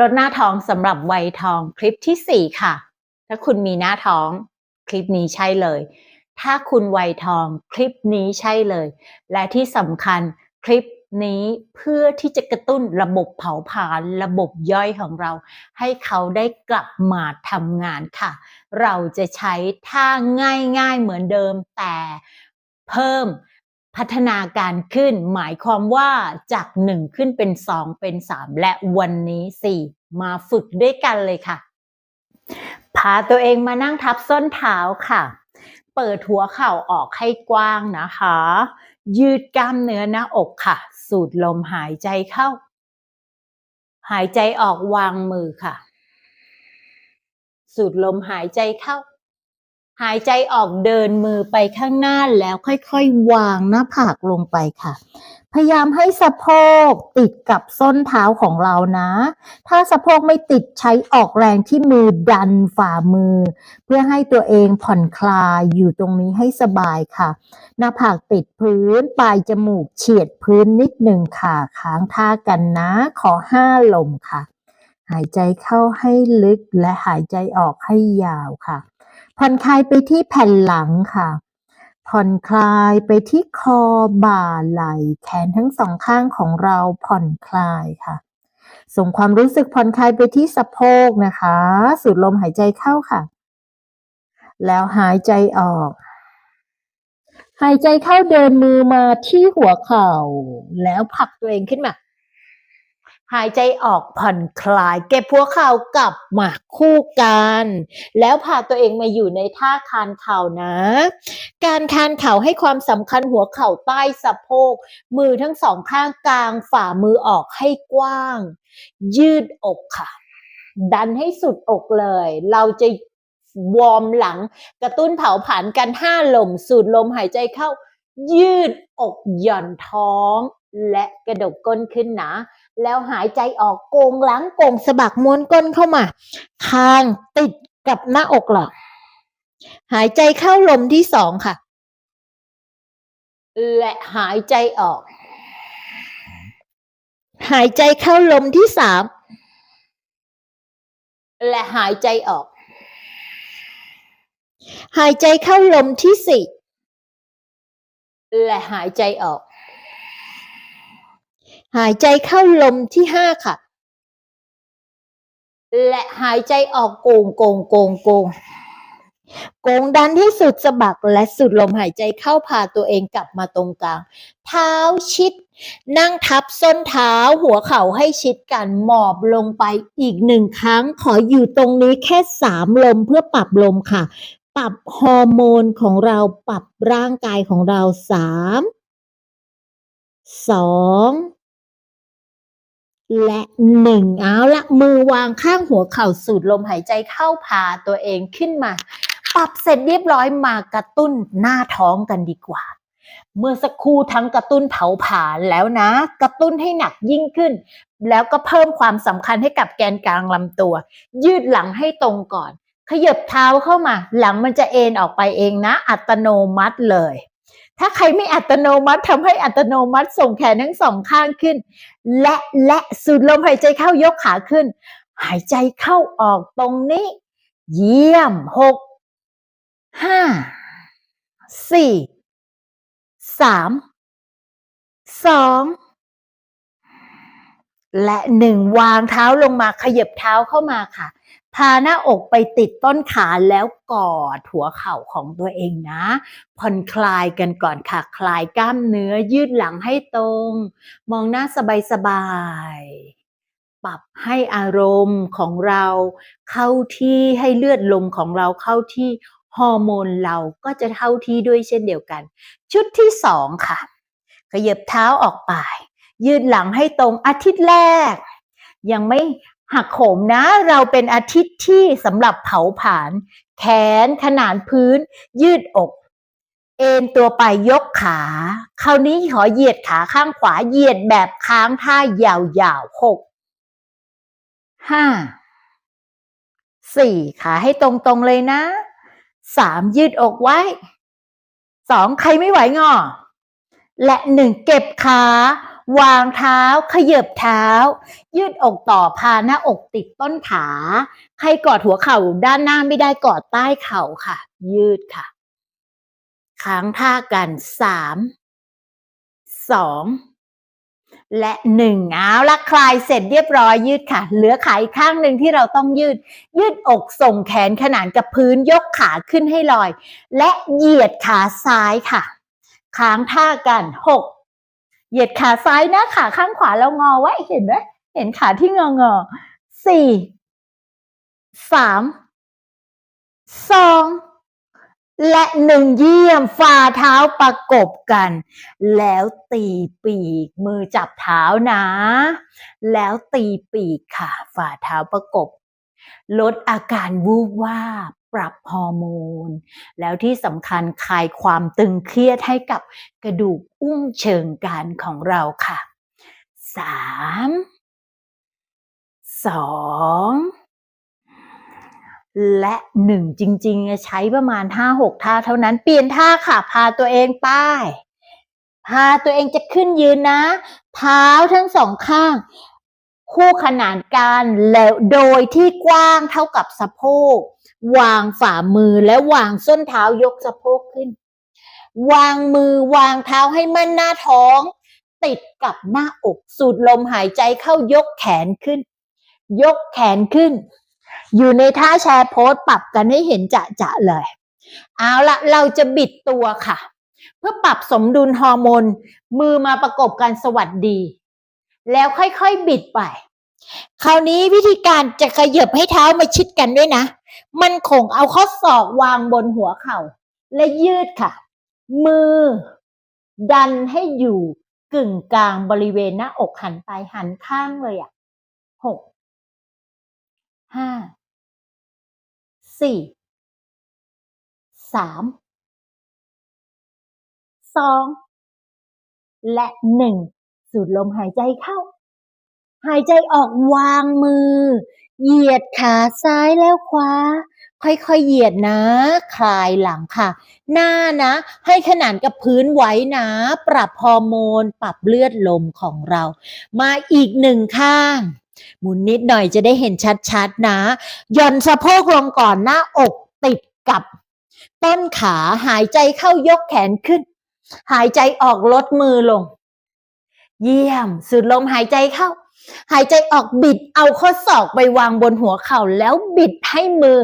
ลดหน้าท้องสำหรับวัยทองคลิปที่ 4 ค่ะ ถ้าคุณมีหน้าท้องคลิปนี้ใช่เลย ถ้าคุณวัยทองคลิปนี้ใช่เลย และที่สำคัญคลิปนี้เพื่อที่จะกระตุ้นระบบเผาผลาญระบบย่อยของเรา ให้เขาได้กลับมาทำงานค่ะ เราจะใช้ท่าง่ายๆเหมือนเดิมแต่เพิ่ม พัฒนาการขึ้น หมายความว่าจาก1ขึ้นเป็น2เป็น3และวันนี้4มาฝึกด้วยกันเลยค่ะ พาตัวเองมานั่งทับส้นเท้าค่ะ เปิดหัวเข่าออกให้กว้างนะคะ ยืดกล้ามเนื้อหน้าอกค่ะ สูดลมหายใจเข้า หายใจออกวางมือค่ะ สูดลมหายใจเข้า หายใจออกเดินมือไปข้างหน้าแล้วค่อยๆ วางหน้าผากลงไปค่ะ พยายามให้สะโพกติดกับส้นเท้าของเรานะ ถ้าสะโพกไม่ติดใช้ออกแรงที่มือดันฝ่ามือ เพื่อให้ตัวเองผ่อนคลายอยู่ตรงนี้ให้สบายค่ะ หน้าผากติดพื้น ปลายจมูกเฉียดพื้นนิดหนึ่งค่ะ ค้างท่ากันนะ ขอห้าลมค่ะ หายใจเข้าให้ลึกและหายใจออกให้ยาวค่ะ ผ่อนคลายไปที่แผ่นหลังค่ะ ผ่อนคลายไปที่คอบ่าไหล่แขนทั้งสองข้างของเราผ่อนคลายค่ะ ส่งความรู้สึกผ่อนคลายไปที่สะโพกนะคะ สูดลมหายใจเข้าค่ะ แล้วหายใจออก หายใจเข้าเดินมือมาที่หัวเข่า แล้วผลักตัวเองขึ้นมา หายใจออกผ่อนคลาย เก็บหัวเข่ากลับมาคู่กัน แล้วพาตัวเองมาอยู่ในท่าคานเข่านะ การคานเข่าให้ความสำคัญหัวเข่าใต้สะโพก มือทั้งสองข้างกลางฝ่ามือออกให้กว้าง ยืดอกค่ะ ดันให้สุดอกเลย เราจะวอร์มหลังกระตุ้นเผาผลาญกันห้าลม สูดลมหายใจเข้า ยืดอกหย่อนท้อง และกระดกก้นขึ้นนะ แล้วหายใจออกโกงหลังโกงสะบักม้วนก้นเข้ามา คางติดกับหน้าอกหรอกหายใจเข้าลมที่สองค่ะ และหายใจออก หายใจเข้าลมที่สามและหายใจออก หายใจเข้าลมที่สี่และหายใจออก หายใจเข้าลมที่ห้าค่ะ และหายใจออกโกงโกงโกงโกงโกงดันที่สุดสะบักและสุดลมหายใจเข้าพาตัวเองกลับมาตรงกลาง เท้าชิด นั่งทับส้นเท้าหัวเข่าให้ชิดกันหมอบลงไปอีกหนึ่งครั้ง ขออยู่ตรงนี้แค่สามลมเพื่อปรับลมค่ะ ปรับฮอร์โมนของเราปรับร่างกายของเราสามสอง และหนึ่งเอาละมือวางข้างหัวเข่าสูดลมหายใจเข้าพาตัวเองขึ้นมา ปรับเสร็จเรียบร้อยมากระตุ้นหน้าท้องกันดีกว่า เมื่อสักครู่ทั้งกระตุ้นเผาผลาญแล้วนะ กระตุ้นให้หนักยิ่งขึ้น แล้วก็เพิ่มความสำคัญให้กับแกนกลางลำตัว ยืดหลังให้ตรงก่อน ขยับเท้าเข้ามา หลังมันจะเอ็นออกไปเองนะ อัตโนมัติเลย ถ้าใครไม่อัตโนมัติทำให้อัตโนมัติส่งแขนทั้งสองข้างขึ้น และและสูดลมหายใจเข้ายกขาขึ้น หายใจเข้าออกตรงนี้ เยี่ยมหกห้าสี่สามสองและหนึ่งวางเท้าลงมาขยับเท้าเข้ามาค่ะ พาหน้าอกไปติดต้นขาแล้วกอดหัวเข่าของตัวเองนะผ่อนคลายกันก่อนค่ะ คลายกล้ามเนื้อยืดหลังให้ตรง มองหน้าสบายๆ ปรับให้อารมณ์ของเราเข้าที่ให้เลือดลมของเราเข้าที่ฮอร์โมนเราก็จะเข้าที่ด้วยเช่นเดียวกัน ชุดที่สองค่ะ ขยับเท้าออกไป ยืดหลังให้ตรงอาทิตย์แรก ยังไม่ หักโหมนะเราเป็นอาทิตย์ที่สำหรับเผาผลาญแขนขนานพื้น ยืดอก เอ็นตัวไปยกขา คราวนี้ขอเหยียดขาข้างขวาเหยียดแบบค้างท่ายาวๆหกห้าสี่ขาให้ตรงๆเลยนะสามยืดอกไว้สองใครไม่ไหวงอ และหนึ่งเก็บขา วางเท้า ขยับเท้า ยืดอกต่อพาหน้าอกติดต้นขา ใครกอดหัวเข่าด้านหน้าไม่ได้กอดใต้เข่าค่ะ ยืดค่ะ ค้างท่ากันสามสองและหนึ่งเอาละคลายเสร็จเรียบร้อยยืดค่ะ เหลือขาอีกข้างหนึ่งที่เราต้องยืด ยืดอกส่งแขนขนานกับพื้นยกขาขึ้นให้ลอย และเหยียดขาซ้ายค่ะ ค้างท่ากันหก เหยียดขาซ้ายนะขาข้างขวาเรางอไว้เห็นไหมเห็นขาที่งองอสี่สามสองและหนึ่งเยี่ยมฝ่าเท้าประกบกัน แล้วตีปีกมือจับเท้านะ แล้วตีปีกค่ะ ฝ่าเท้าประกบ ลดอาการวูบวาบปรับฮอร์โมน แล้วที่สำคัญคลายความตึงเครียดให้กับกระดูกอุ้งเชิงกรานของเราค่ะสามสองและหนึ่งจริงๆ ใช้ประมาณห้าหกท่าเท่านั้นเปลี่ยนท่าค่ะ พาตัวเองไป้ายพาตัวเองจะขึ้นยืนนะ เท้าทั้งสองข้าง คู่ขนานกันแล้วโดยที่กว้างเท่ากับสะโพก วางฝ่ามือและวางส้นเท้ายกสะโพกขึ้น วางมือวางเท้าให้มั่นหน้าท้อง ติดกับหน้าอกสูดลมหายใจเข้ายกแขนขึ้น ยกแขนขึ้น อยู่ในท่าแชร์โพสปรับกันให้เห็นจะจะๆเลย เอาละเราจะบิดตัวค่ะ เพื่อปรับสมดุลฮอร์โมนมือมาประกบกันสวัสดี แล้วค่อยๆบิดไป คราวนี้วิธีการจะขยับให้เท้ามาชิดกันด้วยนะ มันคงเอาข้อศอกวางบนหัวเข่า และยืดค่ะ มือ ดันให้อยู่กึ่งกลางบริเวณหน้าอกหันไปหันข้างเลยอะหกห้าสี่สามสองและหนึ่ง สูดลมหายใจเข้า หายใจออกวางมือ เหยียดขาซ้ายแล้วขวาค่อยๆเหยียดนะ คลายหลังค่ะ หน้านะ ให้ขนานกับพื้นไว้นะ ปรับฮอร์โมน ปรับเลือดลมของเรา มาอีกหนึ่งข้าง หมุนนิดหน่อยจะได้เห็นชัดๆนะหย่อนสะโพกลงก่อนหน้าอกติดกับ ต้นขาหายใจเข้ายกแขนขึ้น หายใจออกลดมือลง เยี่ยม สูดลมหายใจเข้า หายใจออกบิดเอาข้อศอกไปวางบนหัวเข่าแล้วบิดให้มือ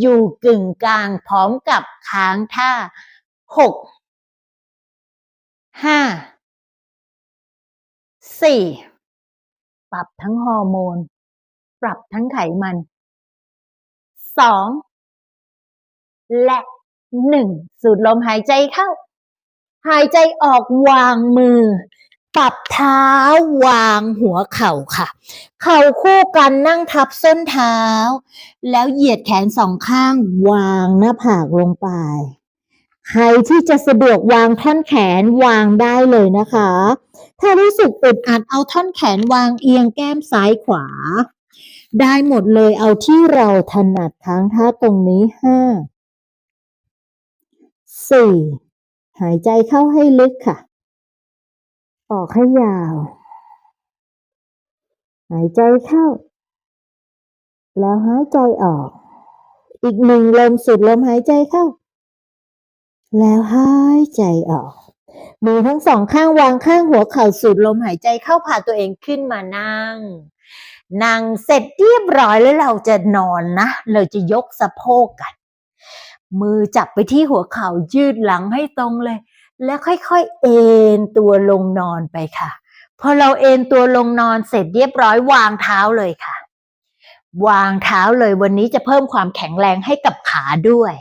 อยู่กึ่งกลางพร้อมกับค้างท่าหกห้าสี่ปรับทั้งฮอร์โมน ปรับทั้งไขมันสองและหนึ่งสูดลมหายใจเข้า หายใจออกวางมือ ปรับเท้าวางหัวเข่าค่ะ เข่าคู่กันนั่งทับส้นเท้า แล้วเหยียดแขนสองข้างวางหน้าผากลงไป ใครที่จะสะดวกวางท่อนแขนวางได้เลยนะคะ ถ้ารู้สึกอึดอัดเอาท่อนแขนวางเอียงแก้มซ้ายขวา ได้หมดเลยเอาที่เราถนัดทั้งท่าตรงนี้ห้าสี่หายใจเข้าให้ลึกค่ะ ออกให้ยาว หายใจเข้า แล้วหายใจออก อีกหนึ่งลมสุดลมหายใจเข้า แล้วหายใจออก มือทั้งสองข้างวางข้างหัวเข่าสูดลมหายใจเข้าพาตัวเองขึ้นมานั่ง นั่งเสร็จเรียบร้อยแล้วเราจะนอนนะ เราจะยกสะโพกกัน มือจับไปที่หัวเข่ายืดหลังให้ตรงเลย แล้วค่อยๆ เอนตัวลงนอนไปค่ะ พอเราเอนตัวลงนอนเสร็จเรียบร้อยวางเท้าเลยค่ะ วางเท้าเลยวันนี้จะเพิ่มความแข็งแรงให้กับขาด้วย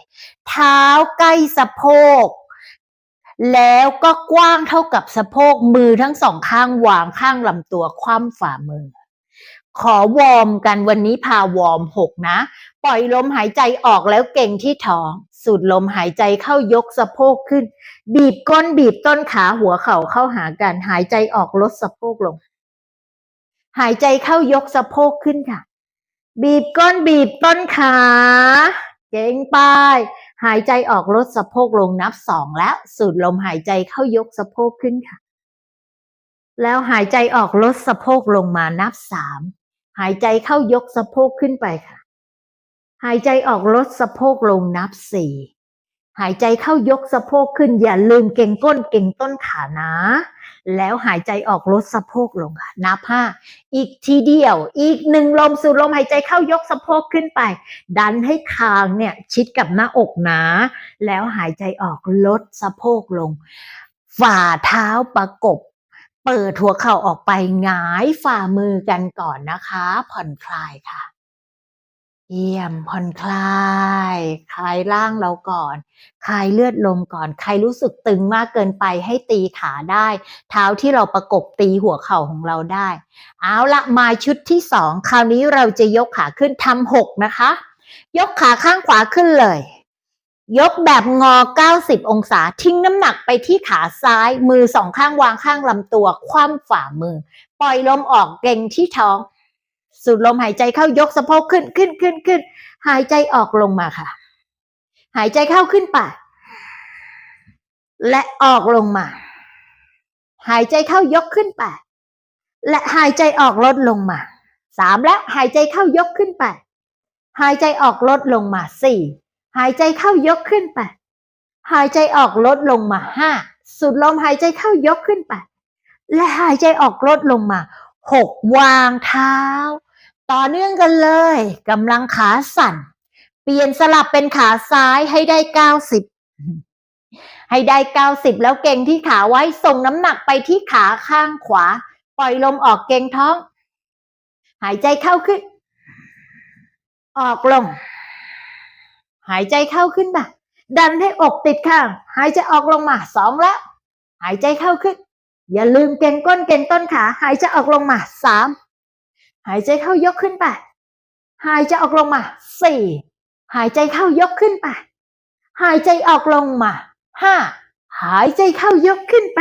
เท้าใกล้สะโพก แล้วก็กว้างเท่ากับสะโพกมือทั้งสองข้างวางข้างลำตัวคว่ำฝ่ามือ ขอวอร์มกันวันนี้พาวอร์มหกนะ ปล่อยลมหายใจออกแล้วเก่งที่ท้อง สูดลมหายใจเข้ายกสะโพกขึ้น บีบก้นบีบต้นขาหัวเข่าเข้าหากัน หายใจออกลดสะโพกลง หายใจเข้ายกสะโพกขึ้นค่ะ บีบก้นบีบต้นขา เก่งไป หายใจออกลดสะโพกลงนับสองแล้ว สูดลมหายใจเข้ายกสะโพกขึ้นค่ะ แล้วหายใจออกลดสะโพกลงมานับสามหายใจเข้ายกสะโพกขึ้นไปค่ะ หายใจออกลดสะโพกลงนับสี่หายใจเข้ายกสะโพกขึ้นอย่าลืมเก่งก้นเก่งต้นขานะ แล้วหายใจออกลดสะโพกลงค่ะนับห้าอีกทีเดียว อีกหนึ่งลมสูดลมหายใจเข้ายกสะโพกขึ้นไป ดันให้คางเนี่ยชิดกับหน้าอกนะ แล้วหายใจออกลดสะโพกลง ฝ่าเท้าประกบ เปิดหัวเข่าออกไปหงายฝ่ามือกันก่อนนะคะ ผ่อนคลายค่ะ เยี่ยมผ่อนคลายคลายร่างเราก่อน คลายเลือดลมก่อน ใครรู้สึกตึงมากเกินไปให้ตีขาได้ เท้าที่เราประกบตีหัวเข่าของเราได้ เอาละมาชุดที่สองคราวนี้เราจะยกขาขึ้นทำหกนะคะ ยกขาข้างขวาขึ้นเลย ยกแบบงอ 90 องศาทิ้งน้ำหนักไปที่ขาซ้าย มือสองข้างวางข้างลำตัว คว่ำฝ่ามือ ปล่อยลมออกเกรงที่ท้อง สูดลมหายใจเข้ายกสะโพกขึ้นขึ้นขึ้นขึ้น หายใจออกลงมาค่ะ หายใจเข้าขึ้นไปและออกลงมา หายใจเข้ายกขึ้นไปและหายใจออกลดลงมาสามแล้วหายใจเข้ายกขึ้นไป หายใจออกลดลงมาสี่หายใจเข้ายกขึ้นไป หายใจออกลดลงมาห้าสุดลมหายใจเข้ายกขึ้นไป และหายใจออกลดลงมาหกวางเท้า ต่อเนื่องกันเลยกำลังขาสั่น เปลี่ยนสลับเป็นขาซ้ายให้ได้เก้าสิบให้ได้เก้าสิบแล้วเก่งที่ขาไว้ส่งน้ำหนักไปที่ขาข้างขวา ปล่อยลมออกเก่งท้อง หายใจเข้าขึ้น ออกลง หายใจเข้าขึ้นมาดันให้อกติดข้าง หายใจออกลงมาสองแล้ว หายใจเข้าขึ้น อย่าลืมเก่งก้นเก่งต้นขา หายใจออกลงมาสาม หายใจเข้ายกขึ้นไป หายใจออกลงมาสี่หายใจเข้ายกขึ้นไป หายใจออกลงมาห้าหายใจเข้ายกขึ้นไป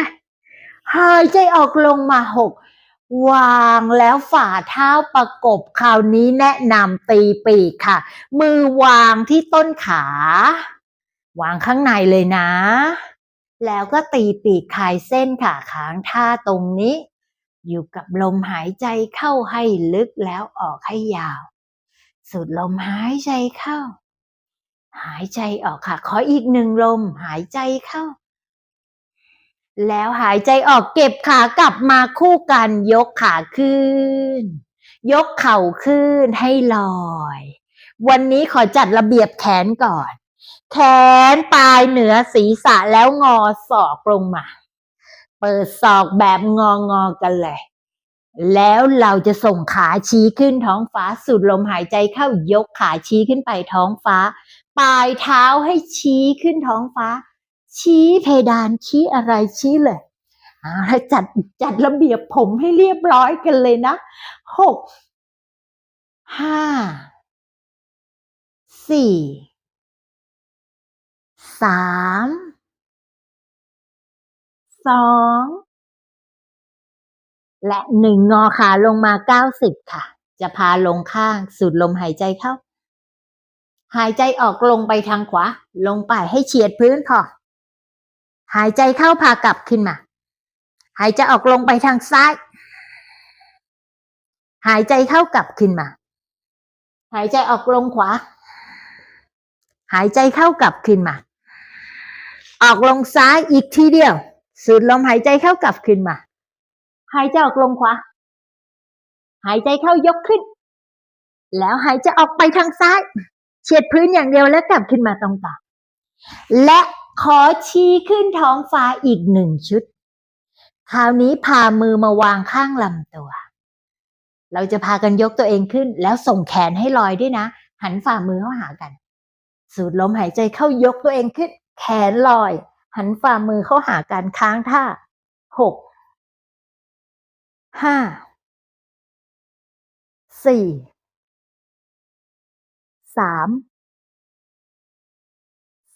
หายใจออกลงมาหกวางแล้วฝ่าเท้าประกบคราวนี้แนะนำตีปีกค่ะ มือวางที่ต้นขา วางข้างในเลยนะ แล้วก็ตีปีกคลายเส้นค่ะค้างท่าตรงนี้ อยู่กับลมหายใจเข้าให้ลึกแล้วออกให้ยาว สูดลมหายใจเข้า หายใจออกค่ะ ขออีกหนึ่งลมหายใจเข้า แล้วหายใจออกเก็บขากลับมาคู่กันยกขาขึ้น ยกเข่าขึ้นให้ลอย วันนี้ขอจัดระเบียบแขนก่อน แขนปลายเหนือศีรษะแล้วงอศอกลงมา เปิดศอกแบบงองอๆกันเลย แล้วเราจะส่งขาชี้ขึ้นท้องฟ้าสูดลมหายใจเข้ายกขาชี้ขึ้นไปท้องฟ้า ปลายเท้าให้ชี้ขึ้นท้องฟ้า ชี้เพดานชี้อะไรชี้เลยอ่าให้จัดจัดระเบียบผมให้เรียบร้อยกันเลยนะหกห้าสี่สาม สองและหนึ่งงอขาลงมาเก้าสิบค่ะ จะพาลงข้างสูดลมหายใจเข้า หายใจออกลงไปทางขวา ลงไปให้เฉียดพื้นพอหายใจเข้าพากลับขึ้นมา หายใจออกลงไปทางซ้าย หายใจเข้ากลับขึ้นมา หายใจออกลงขวา หายใจเข้ากลับขึ้นมา ออกลงซ้ายอีกทีเดียว สูดลมหายใจเข้ากลับขึ้นมา หายใจออกลงขวา หายใจเข้ายกขึ้น แล้วหายใจออกไปทางซ้าย เฉียดพื้นอย่างเดียวแล้วกลับขึ้นมาตรงกลางและขอชี้ขึ้นท้องฟ้าอีกหนึ่งชุด คราวนี้พามือมาวางข้างลำตัว เราจะพากันยกตัวเองขึ้น แล้วส่งแขนให้ลอยด้วยนะ หันฝ่ามือเข้าหากัน สูดลมหายใจเข้ายกตัวเองขึ้น แขนลอย หันฝ่ามือเข้าหากันค้างท่าหกห้าสี่สาม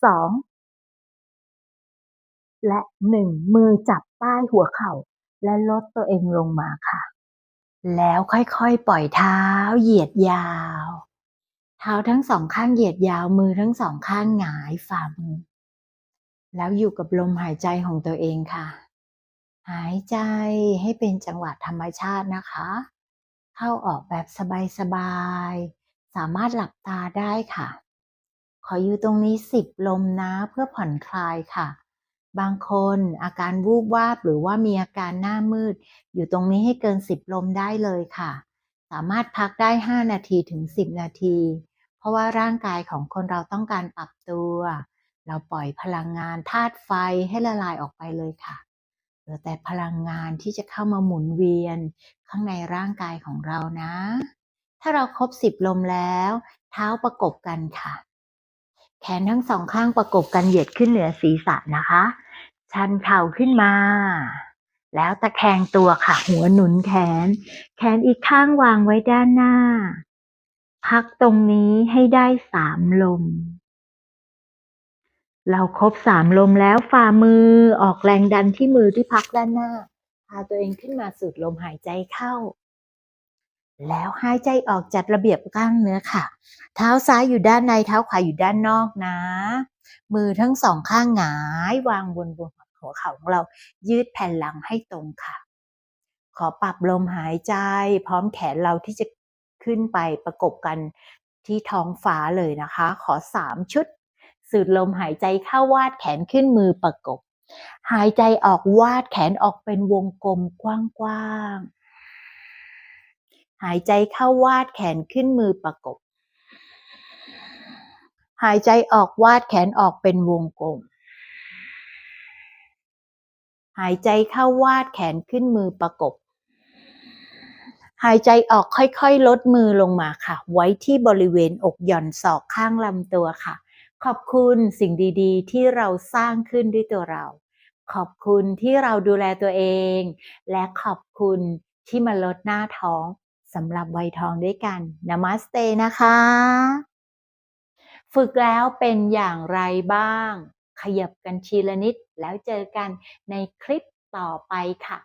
สองและหนึ่งมือจับใต้หัวเข่า และลดตัวเองลงมาค่ะ แล้วค่อยๆ ปล่อยเท้าเหยียดยาว เท้าทั้งสองข้างเหยียดยาวมือทั้งสองข้างหงายฝ่ามือ แล้วอยู่กับลมหายใจของตัวเองค่ะ หายใจให้เป็นจังหวะธรรมชาตินะคะ เข้าออกแบบสบายๆ สามารถหลับตาได้ค่ะ ขออยู่ตรงนี้สิบลมนะเพื่อผ่อนคลายค่ะ บางคนอาการวูบวาบหรือว่ามีอาการหน้ามืด อยู่ตรงนี้ให้เกินสิบลมได้เลยค่ะ สามารถพักได้ 5 นาทีถึง 10 นาที เพราะว่าร่างกายของคนเราต้องการปรับตัว เราปล่อยพลังงานธาตุไฟให้ละลายออกไปเลยค่ะเหลือแต่พลังงานที่จะเข้ามาหมุนเวียนข้างในร่างกายของเรานะ ถ้าเราครบสิบลมแล้ว เท้าประกบกันค่ะ แขนทั้งสองข้างประกบกันเหยียดขึ้นเหนือศีรษะนะคะ ชันเข่าขึ้นมา แล้วตะแคงตัวค่ะ หัวหนุนแขน แขนอีกข้างวางไว้ด้านหน้า พักตรงนี้ให้ได้สามลม เราครบสามลมแล้วฝ่ามือออกแรงดันที่มือที่พักด้านหน้า พาตัวเองขึ้นมาสูดลมหายใจเข้า แล้วหายใจออกจัดระเบียบกล้ามเนื้อค่ะ เท้าซ้ายอยู่ด้านในเท้าขวาอยู่ด้านนอกนะ มือทั้งสองข้างหงายวางบนบนหัวเข่าของเรายืดแผ่นหลังให้ตรงค่ะ ขอปรับลมหายใจ พร้อมแขนเราที่จะขึ้นไปประกบกันที่ท้องฟ้าเลยนะคะ ขอสามชุด สูดลมหายใจเข้าวาดแขนขึ้นมือประกบ หายใจออกวาดแขนออกเป็นวงกลมกว้างๆ หายใจเข้าวาดแขนขึ้นมือประกบ หายใจออกวาดแขนออกเป็นวงกลม หายใจเข้าวาดแขนขึ้นมือประกบหายใจออกค่อยๆ ลดมือลงมาค่ะ ไว้ที่บริเวณอกหย่อนศอกข้างลำตัวค่ะ ขอบคุณสิ่งดีๆ ที่เราสร้างขึ้นด้วยตัวเรา ขอบคุณที่เราดูแลตัวเอง และขอบคุณที่มาลดหน้าท้องสำหรับวัยทองด้วยกันนามาสเตนะคะ ฝึกแล้วเป็นอย่างไรบ้าง ขยับกันทีละนิดแล้วเจอกันในคลิปต่อไปค่ะ